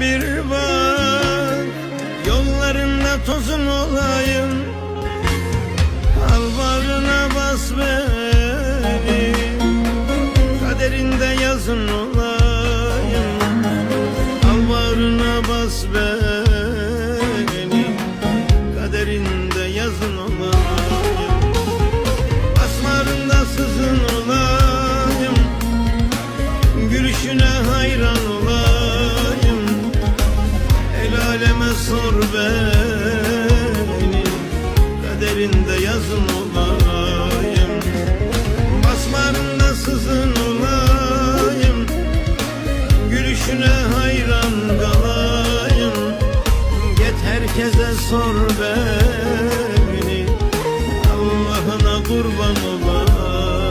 bir bak Yollarında tozun olayım. Al bağrına bas beni. Kaderinde yazın olayım. Al bağrına bas beni. Kaderinde yazın olayım sor beni. Kaderinde yazın olayım. Basmarında sızın olayım. Gülüşüne hayran kalayım. Get herkese sor beni. Allah'ına kurban olayım